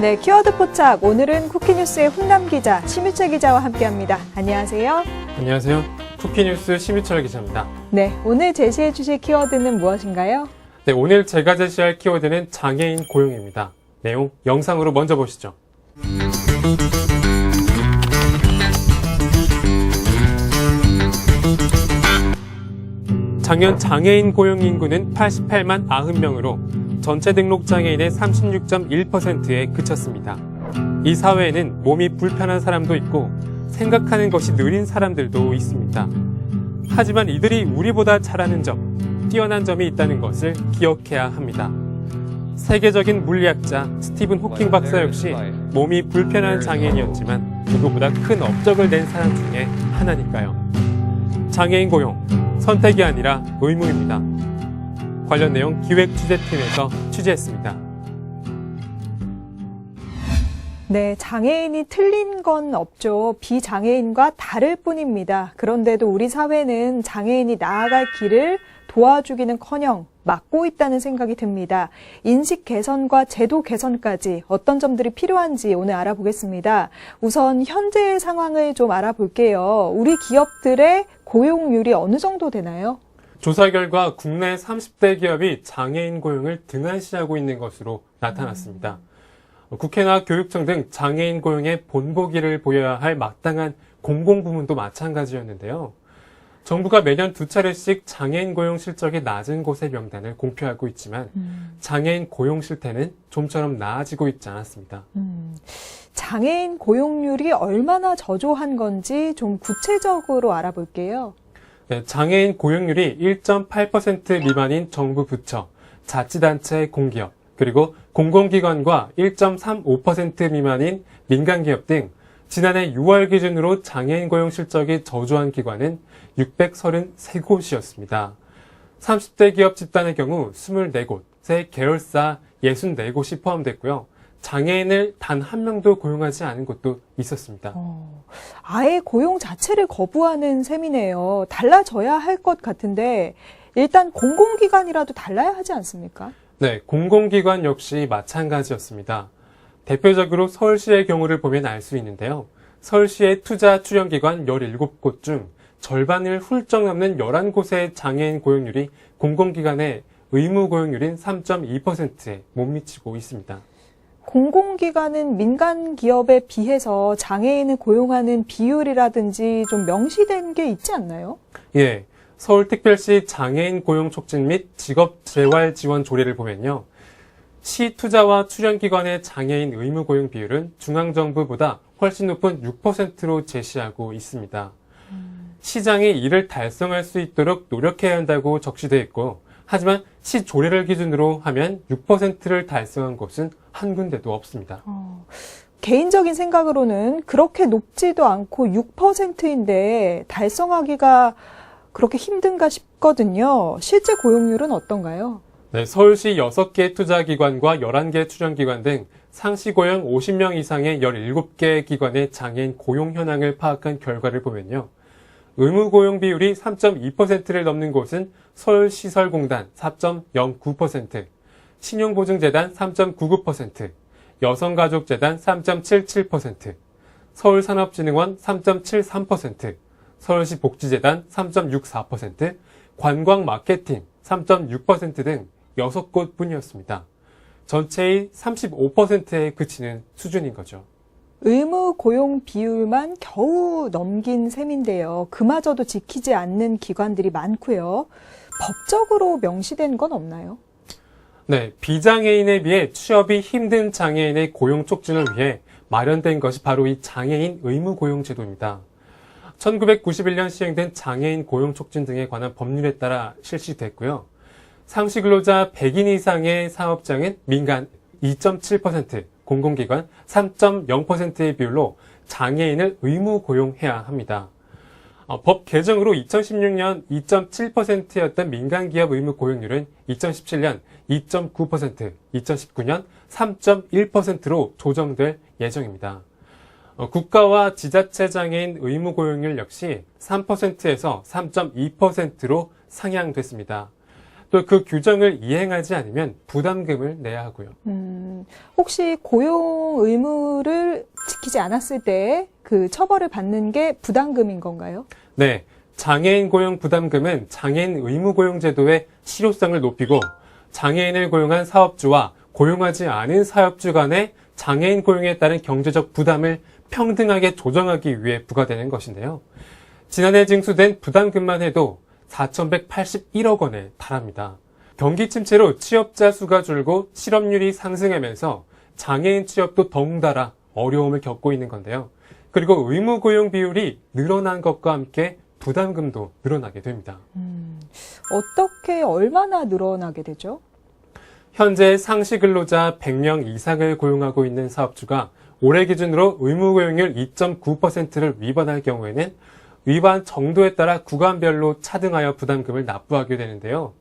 네, 키워드 포착. 오늘은 쿠키뉴스의 훈남 기자, 심유채 기자와 함께합니다. 안녕하세요. 안녕하세요. 쿠키뉴스 심유철 기자입니다. 네, 오늘 제시해 주실 키워드는 무엇인가요? 네, 오늘 제가 제시할 키워드는 장애인 고용입니다. 내용 영상으로 먼저 보시죠. 작년 장애인 고용 인구는 88만 90명으로 전체 등록 장애인의 36.1%에 그쳤습니다. 이 사회에는 몸이 불편한 사람도 있고 생각하는 것이 느린 사람들도 있습니다. 하지만 이들이 우리보다 잘하는 점, 뛰어난 점이 있다는 것을 기억해야 합니다. 세계적인 물리학자 스티븐 호킹 박사 역시 몸이 불편한 장애인이었지만 누구보다 큰 업적을 낸 사람 중에 하나니까요. 장애인 고용, 선택이 아니라 의무입니다. 관련 내용 기획 취재팀에서 취재했습니다. 네, 장애인이 틀린 건 없죠. 비장애인과 다를 뿐입니다. 그런데도 우리 사회는 장애인이 나아갈 길을 도와주기는 커녕 막고 있다는 생각이 듭니다. 인식 개선과 제도 개선까지 어떤 점들이 필요한지 오늘 알아보겠습니다. 우선 현재의 상황을 좀 알아볼게요. 우리 기업들의 고용률이 어느 정도 되나요? 조사 결과 국내 30대 기업이 장애인 고용을 등한시하고 있는 것으로 나타났습니다. 국회나 교육청 등 장애인 고용에 본보기를 보여야 할 마땅한 공공부문도 마찬가지였는데요. 정부가 매년 두 차례씩 장애인 고용 실적이 낮은 곳의 명단을 공표하고 있지만 장애인 고용 실태는 좀처럼 나아지고 있지 않았습니다. 음, 장애인 고용률이 얼마나 저조한 건지 좀 구체적으로 알아볼게요. 네, 장애인 고용률이 1.8% 미만인 정부 부처, 자치단체 공기업, 그리고 공공기관과 1.35% 미만인 민간기업 등 지난해 6월 기준으로 장애인 고용 실적이 저조한 기관은 633곳이었습니다. 30대 기업 집단의 경우 24곳, 새 계열사 64곳이 포함됐고요. 장애인을 단 한 명도 고용하지 않은 곳도 있었습니다. 어, 아예 고용 자체를 거부하는 셈이네요. 달라져야 할 것 같은데 일단 공공기관이라도 달라야 하지 않습니까? 네, 공공기관 역시 마찬가지였습니다. 대표적으로 서울시의 경우를 보면 알 수 있는데요. 서울시의 투자 출연기관 17곳 중 절반을 훌쩍 넘는 11곳의 장애인 고용률이 공공기관의 의무 고용률인 3.2%에 못 미치고 있습니다. 공공기관은 민간 기업에 비해서 장애인을 고용하는 비율이라든지 좀 명시된 게 있지 않나요? 예, 서울특별시 장애인 고용 촉진 및 직업 재활 지원 조례를 보면요. 시 투자와 출연기관의 장애인 의무 고용 비율은 중앙정부보다 훨씬 높은 6%로 제시하고 있습니다. 시장이 이를 달성할 수 있도록 노력해야 한다고 적시되어 있고, 하지만 시 조례를 기준으로 하면 6%를 달성한 곳은 한 군데도 없습니다. 어, 개인적인 생각으로는 그렇게 높지도 않고 6%인데 달성하기가 그렇게 힘든가 싶거든요. 실제 고용률은 어떤가요? 네, 서울시 6개 투자기관과 11개 출연기관 등 상시 고용 50명 이상의 17개 기관의 장애인 고용 현황을 파악한 결과를 보면요. 의무 고용 비율이 3.2%를 넘는 곳은 서울시설공단 4.09%, 신용보증재단 3.99%, 여성가족재단 3.77%, 서울산업진흥원 3.73%, 서울시 복지재단 3.64%, 관광마케팅 3.6%등 6곳 뿐이었습니다. 전체의 35%에 그치는 수준인 거죠. 의무 고용 비율만 겨우 넘긴 셈인데요. 그마저도 지키지 않는 기관들이 많고요. 법적으로 명시된 건 없나요? 네, 비장애인에 비해 취업이 힘든 장애인의 고용 촉진을 위해 마련된 것이 바로 이 장애인 의무 고용 제도입니다. 1991년 시행된 장애인 고용 促진 등에 관한 법률에 따라 실시됐고요. 상시 근로자 100인 이상의 사업장은 민간 2.7%, 공공기관 3.0%의 비율로 장애인을 의무 고용해야 합니다. 어, 법 개정으로 2016년 2.7%였던 민간기업 의무 고용률은 2017년 2.9%, 2019년 3.1%로 조정될 예정입니다. 어, 국가와 지자체 장애인 의무 고용률 역시 3%에서 3.2%로 상향됐습니다. 또 그 규정을 이행하지 않으면 부담금을 내야 하고요. 음, 혹시 고용 의무를 지키지 않았을 때 그 처벌을 받는 게 부담금인 건가요? 네. 장애인 고용 부담금은 장애인 의무 고용 제도의 실효성을 높이고 장애인을 고용한 사업주와 고용하지 않은 사업주 간의 장애인 고용에 따른 경제적 부담을 평등하게 조정하기 위해 부과되는 것인데요. 지난해 징수된 부담금만 해도 4,181억 원에 달합니다. 경기 침체로 취업자 수가 줄고 실업률이 상승하면서 장애인 취업도 덩달아 어려움을 겪고 있는 건데요. 그리고 의무 고용 비율이 늘어난 것과 함께 부담금도 늘어나게 됩니다. 어떻게 얼마나 늘어나게 되죠? 현재 상시 근로자 100명 이상을 고용하고 있는 사업주가 올해 기준으로 의무 고용률 2.9%를 위반할 경우에는 위반 정도에 따라 구간별로 차등하여 부담금을 납부하게 되는데요.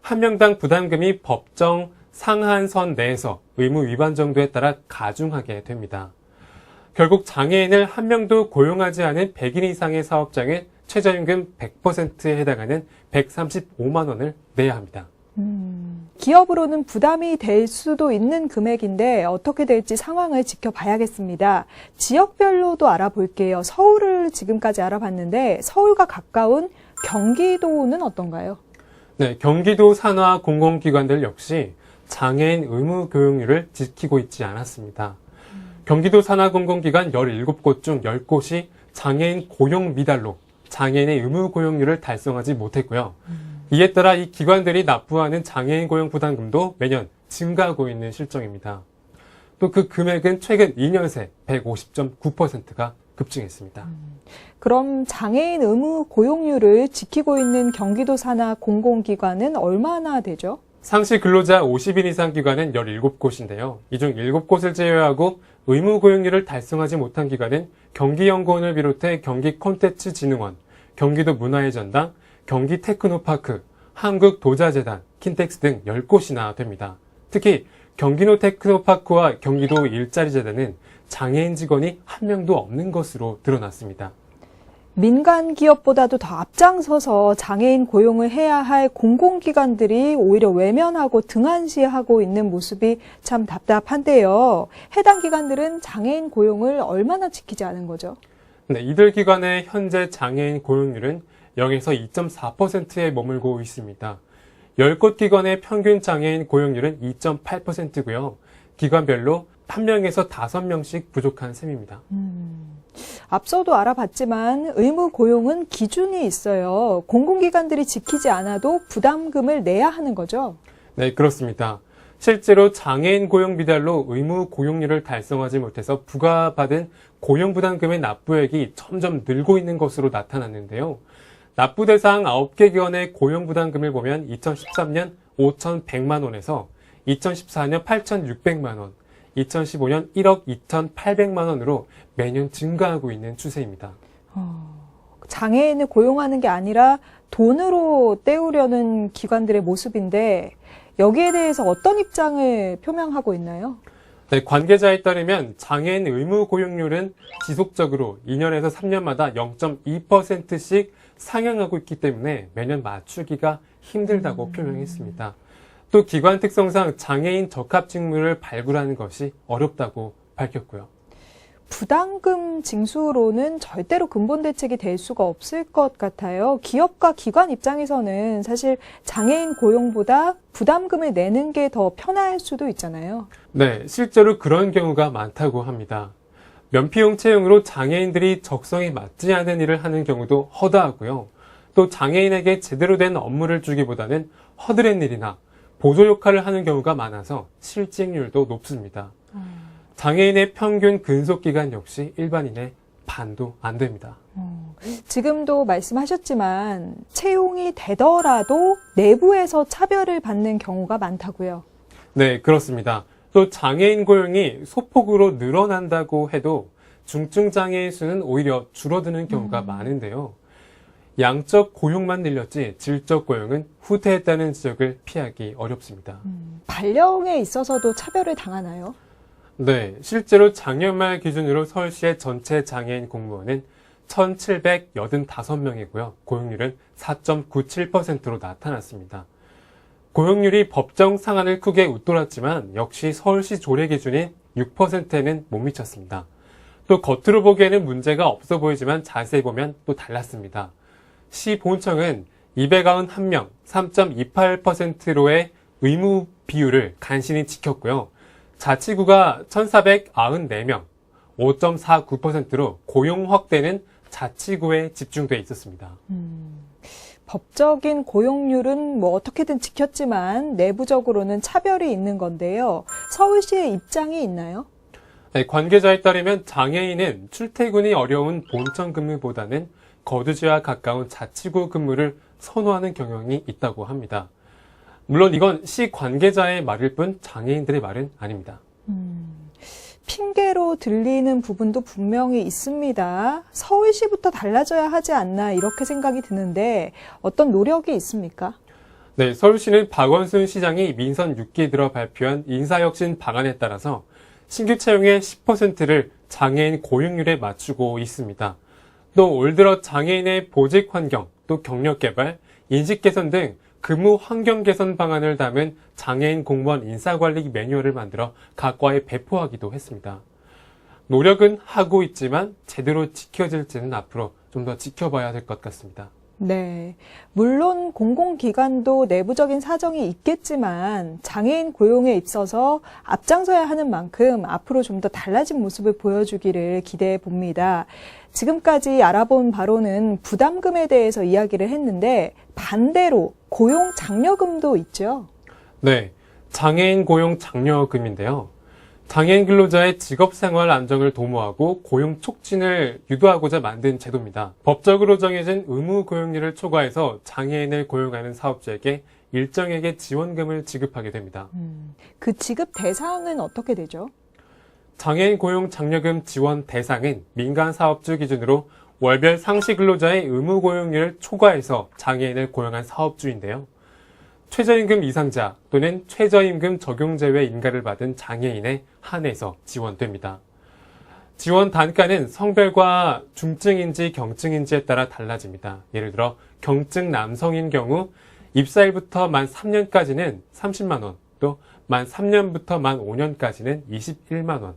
한 명당 부담금이 법정 상한선 내에서 의무 위반 정도에 따라 가중하게 됩니다. 결국 장애인을 한 명도 고용하지 않은 100인 이상의 사업장은 최저임금 100%에 해당하는 135만 원을 내야 합니다. 기업으로는 부담이 될 수도 있는 금액인데 어떻게 될지 상황을 지켜봐야겠습니다. 지역별로도 알아볼게요. 서울을 지금까지 알아봤는데 서울과 가까운 경기도는 어떤가요? 네, 경기도 산하 공공기관들 역시 장애인 의무 교육률을 지키고 있지 않았습니다. 경기도 산하 공공기관 17곳 중 10곳이 장애인 고용 미달로 장애인의 의무 고용률을 달성하지 못했고요. 이에 따라 이 기관들이 납부하는 장애인 고용 부담금도 매년 증가하고 있는 실정입니다. 또 그 금액은 최근 2년 새 150.9%가 급증했습니다. 그럼 장애인 의무 고용률을 지키고 있는 경기도 산하 공공기관은 얼마나 되죠? 상시 근로자 50인 이상 기관은 17곳인데요. 이 중 7곳을 제외하고 의무 고용률을 달성하지 못한 기관은 경기연구원을 비롯해 경기 콘텐츠진흥원, 경기도 문화의 전당, 경기 테크노파크, 한국도자재단, 킨텍스 등 10곳이나 됩니다. 특히 경기도 테크노파크와 경기도 일자리재단은 장애인 직원이 한 명도 없는 것으로 드러났습니다. 민간 기업보다도 더 앞장서서 장애인 고용을 해야 할 공공기관들이 오히려 외면하고 등한시하고 있는 모습이 참 답답한데요. 해당 기관들은 장애인 고용을 얼마나 지키지 않은 거죠? 네, 이들 기관의 현재 장애인 고용률은 0에서 2.4%에 머물고 있습니다. 10곳 기관의 평균 장애인 고용률은 2.8%고요. 기관별로 1명에서 5명씩 부족한 셈입니다. 앞서도 알아봤지만 의무 고용은 기준이 있어요. 공공기관들이 지키지 않아도 부담금을 내야 하는 거죠. 네, 그렇습니다. 실제로 장애인 고용 미달로 의무 고용률을 달성하지 못해서 부과받은 고용 부담금의 납부액이 점점 늘고 있는 것으로 나타났는데요. 납부 대상 9개 기관의 고용부담금을 보면 2013년 5,100만 원에서 2014년 8,600만 원, 2015년 1억 2,800만 원으로 매년 증가하고 있는 추세입니다. 장애인을 고용하는 게 아니라 돈으로 때우려는 기관들의 모습인데 여기에 대해서 어떤 입장을 표명하고 있나요? 네, 관계자에 따르면 장애인 의무 고용률은 지속적으로 2년에서 3년마다 0.2%씩 상향하고 있기 때문에 매년 맞추기가 힘들다고 표명했습니다. 또 기관 특성상 장애인 적합 직무를 발굴하는 것이 어렵다고 밝혔고요. 부담금 징수로는 절대로 근본 대책이 될 수가 없을 것 같아요. 기업과 기관 입장에서는 사실 장애인 고용보다 부담금을 내는 게 더 편할 수도 있잖아요. 네, 실제로 그런 경우가 많다고 합니다. 면피용 채용으로 장애인들이 적성에 맞지 않은 일을 하는 경우도 허다하고요. 또 장애인에게 제대로 된 업무를 주기보다는 허드렛 일이나 보조 역할을 하는 경우가 많아서 실직률도 높습니다. 장애인의 평균 근속 기간 역시 일반인의 반도 안 됩니다. 지금도 말씀하셨지만 채용이 되더라도 내부에서 차별을 받는 경우가 많다고요. 네, 그렇습니다. 또 장애인 고용이 소폭으로 늘어난다고 해도 중증 장애인 수는 오히려 줄어드는 경우가 많은데요. 양적 고용만 늘렸지 질적 고용은 후퇴했다는 지적을 피하기 어렵습니다. 발령에 있어서도 차별을 당하나요? 네, 실제로 작년 말 기준으로 서울시의 전체 장애인 공무원은 1,785명이고요. 고용률은 4.97%로 나타났습니다. 고용률이 법정 상한을 크게 웃돌았지만 역시 서울시 조례 기준인 6%에는 못 미쳤습니다. 또 겉으로 보기에는 문제가 없어 보이지만 자세히 보면 또 달랐습니다. 시 본청은 291명, 3.28%로의 의무 비율을 간신히 지켰고요. 자치구가 1,494명, 5.49%로 고용 확대는 자치구에 집중돼 있었습니다. 법적인 고용률은 뭐 어떻게든 지켰지만 내부적으로는 차별이 있는 건데요. 서울시의 입장이 있나요? 네, 관계자에 따르면 장애인은 출퇴근이 어려운 본청 근무보다는 거주지와 가까운 자치구 근무를 선호하는 경향이 있다고 합니다. 물론 이건 시 관계자의 말일 뿐 장애인들의 말은 아닙니다. 핑계로 들리는 부분도 분명히 있습니다. 서울시부터 달라져야 하지 않나 이렇게 생각이 드는데 어떤 노력이 있습니까? 네, 서울시는 박원순 시장이 민선 6기 들어 발표한 인사혁신 방안에 따라서 신규 채용의 10%를 장애인 고용률에 맞추고 있습니다. 또 올 들어 장애인의 보직 환경, 또 경력 개발, 인식 개선 등 근무 환경 개선 방안을 담은 장애인 공무원 인사관리 매뉴얼을 만들어 각 과에 배포하기도 했습니다. 노력은 하고 있지만 제대로 지켜질지는 앞으로 좀 더 지켜봐야 될 것 같습니다. 네. 물론 공공기관도 내부적인 사정이 있겠지만 장애인 고용에 있어서 앞장서야 하는 만큼 앞으로 좀 더 달라진 모습을 보여주기를 기대해 봅니다. 지금까지 알아본 바로는 부담금에 대해서 이야기를 했는데 반대로 고용 장려금도 있죠. 네, 장애인 고용 장려금인데요. 장애인 근로자의 직업 생활 안정을 도모하고 고용 촉진을 유도하고자 만든 제도입니다. 법적으로 정해진 의무 고용률을 초과해서 장애인을 고용하는 사업주에게 일정액의 지원금을 지급하게 됩니다. 그 지급 대상은 어떻게 되죠? 장애인 고용 장려금 지원 대상은 민간 사업주 기준으로 월별 상시 근로자의 의무 고용률을 초과해서 장애인을 고용한 사업주인데요. 최저임금 이상자 또는 최저임금 적용 제외 인가를 받은 장애인에 한해서 지원됩니다. 지원 단가는 성별과 중증인지 경증인지에 따라 달라집니다. 예를 들어 경증 남성인 경우 입사일부터 만 3년까지는 30만 원, 또 만 3년부터 만 5년까지는 21만 원,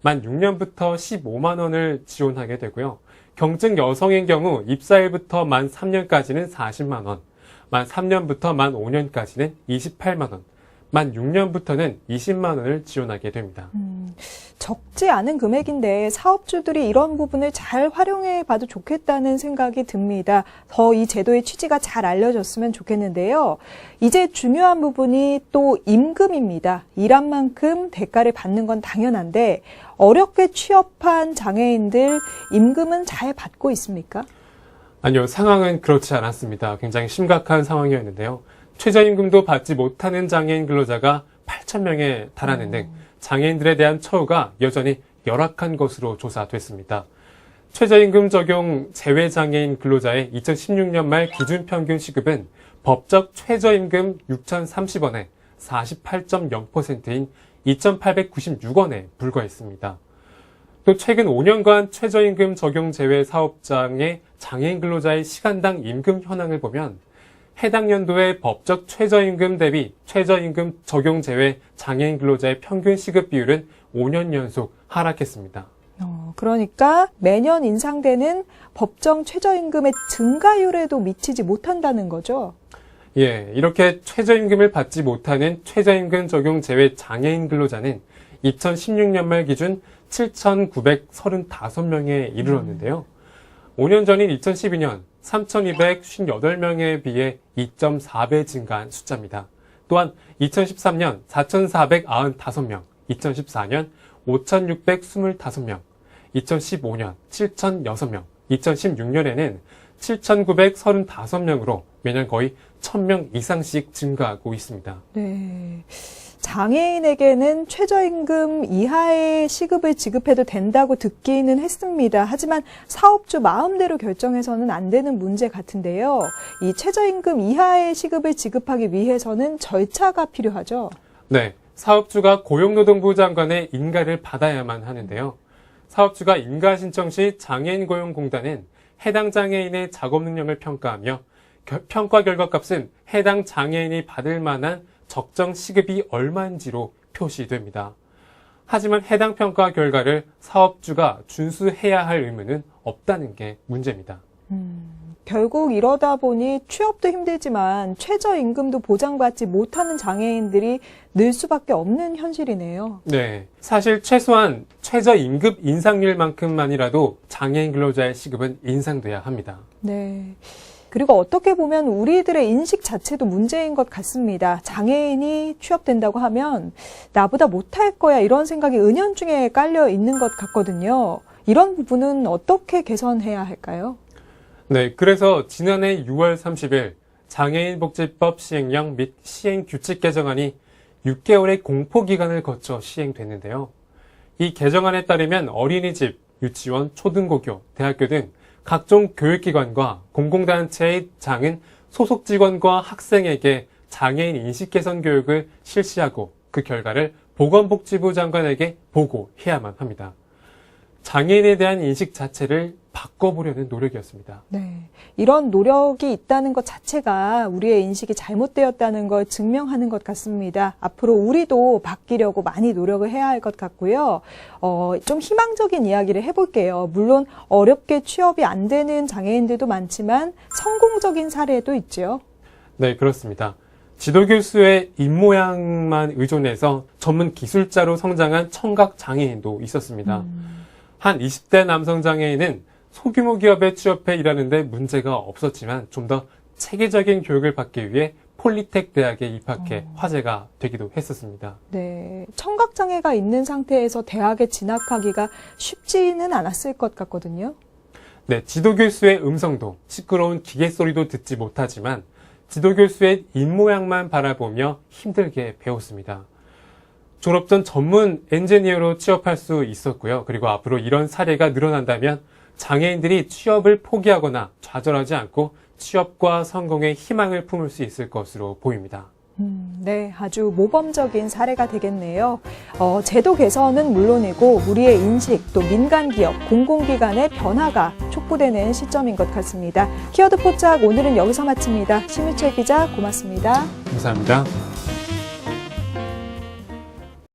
만 6년부터 15만 원을 지원하게 되고요. 경증 여성인 경우 입사일부터 만 3년까지는 40만 원, 만 3년부터 만 5년까지는 28만 원, 만 6년부터는 20만 원을 지원하게 됩니다. 적지 않은 금액인데 사업주들이 이런 부분을 잘 활용해 봐도 좋겠다는 생각이 듭니다. 더 이 제도의 취지가 잘 알려졌으면 좋겠는데요. 이제 중요한 부분이 또 임금입니다. 일한 만큼 대가를 받는 건 당연한데 어렵게 취업한 장애인들 임금은 잘 받고 있습니까? 아니요, 상황은 그렇지 않았습니다. 굉장히 심각한 상황이었는데요. 최저임금도 받지 못하는 장애인 근로자가 8,000명에 달하는 등 장애인들에 대한 처우가 여전히 열악한 것으로 조사됐습니다. 최저임금 적용 제외장애인 근로자의 2016년 말 기준 평균 시급은 법적 최저임금 6,030원에 48.0%인 2,896원에 불과했습니다. 또 최근 5년간 최저임금 적용 제외 사업장의 장애인 근로자의 시간당 임금 현황을 보면 해당 연도의 법적 최저임금 대비 최저임금 적용 제외 장애인 근로자의 평균 시급 비율은 5년 연속 하락했습니다. 어, 그러니까 매년 인상되는 법정 최저임금의 증가율에도 미치지 못한다는 거죠. 예, 이렇게 최저임금을 받지 못하는 최저임금 적용 제외 장애인 근로자는 2016년 말 기준 7,935명에 이르렀는데요. 5년 전인 2012년 3,258명에 비해 2.4배 증가한 숫자입니다. 또한 2013년 4,495명, 2014년 5,625명, 2015년 7,006명, 2016년에는 7,935명으로 매년 거의 1,000명 이상씩 증가하고 있습니다. 네. 장애인에게는 최저임금 이하의 시급을 지급해도 된다고 듣기는 했습니다. 하지만 사업주 마음대로 결정해서는 안 되는 문제 같은데요. 이 최저임금 이하의 시급을 지급하기 위해서는 절차가 필요하죠. 네, 사업주가 고용노동부 장관의 인가를 받아야만 하는데요. 사업주가 인가 신청 시 장애인 고용공단은 해당 장애인의 작업 능력을 평가하며 겨- 평가 결과 값은 해당 장애인이 받을 만한 적정 시급이 얼마인지로 표시됩니다. 하지만 해당 평가 결과를 사업주가 준수해야 할 의무는 없다는 게 문제입니다. 결국 이러다 보니 취업도 힘들지만 최저임금도 보장받지 못하는 장애인들이 늘 수밖에 없는 현실이네요. 네. 사실 최소한 최저임금 인상률만큼만이라도 장애인 근로자의 시급은 인상돼야 합니다. 네. 그리고 어떻게 보면 우리들의 인식 자체도 문제인 것 같습니다. 장애인이 취업된다고 하면 나보다 못할 거야 이런 생각이 은연중에 깔려 있는 것 같거든요. 이런 부분은 어떻게 개선해야 할까요? 네, 그래서 지난해 6월 30일 장애인 복지법 시행령 및 시행 규칙 개정안이 6개월의 공포 기간을 거쳐 시행됐는데요. 이 개정안에 따르면 어린이집, 유치원, 초등고교, 대학교 등 각종 교육기관과 공공단체의 장은 소속 직원과 학생에게 장애인 인식 개선 교육을 실시하고 그 결과를 보건복지부 장관에게 보고해야만 합니다. 장애인에 대한 인식 자체를 바꿔보려는 노력이었습니다. 네. 이런 노력이 있다는 것 자체가 우리의 인식이 잘못되었다는 걸 증명하는 것 같습니다. 앞으로 우리도 바뀌려고 많이 노력을 해야 할 것 같고요. 어, 좀 희망적인 이야기를 해볼게요. 물론 어렵게 취업이 안 되는 장애인들도 많지만 성공적인 사례도 있죠. 네, 그렇습니다. 지도교수의 입모양만 의존해서 전문 기술자로 성장한 청각 장애인도 있었습니다. 한 20대 남성 장애인은 소규모 기업에 취업해 일하는데 문제가 없었지만 좀 더 체계적인 교육을 받기 위해 폴리텍 대학에 입학해 화제가 되기도 했었습니다. 네. 청각장애가 있는 상태에서 대학에 진학하기가 쉽지는 않았을 것 같거든요. 네, 지도교수의 음성도 시끄러운 기계 소리도 듣지 못하지만 지도교수의 입모양만 바라보며 힘들게 배웠습니다. 졸업 전 전문 엔지니어로 취업할 수 있었고요. 그리고 앞으로 이런 사례가 늘어난다면 장애인들이 취업을 포기하거나 좌절하지 않고 취업과 성공의 희망을 품을 수 있을 것으로 보입니다. 음, 네, 아주 모범적인 사례가 되겠네요. 어, 제도 개선은 물론이고 우리의 인식 또 민간 기업, 공공기관의 변화가 촉구되는 시점인 것 같습니다. 키워드 포착 오늘은 여기서 마칩니다. 심유철 기자 고맙습니다. 감사합니다.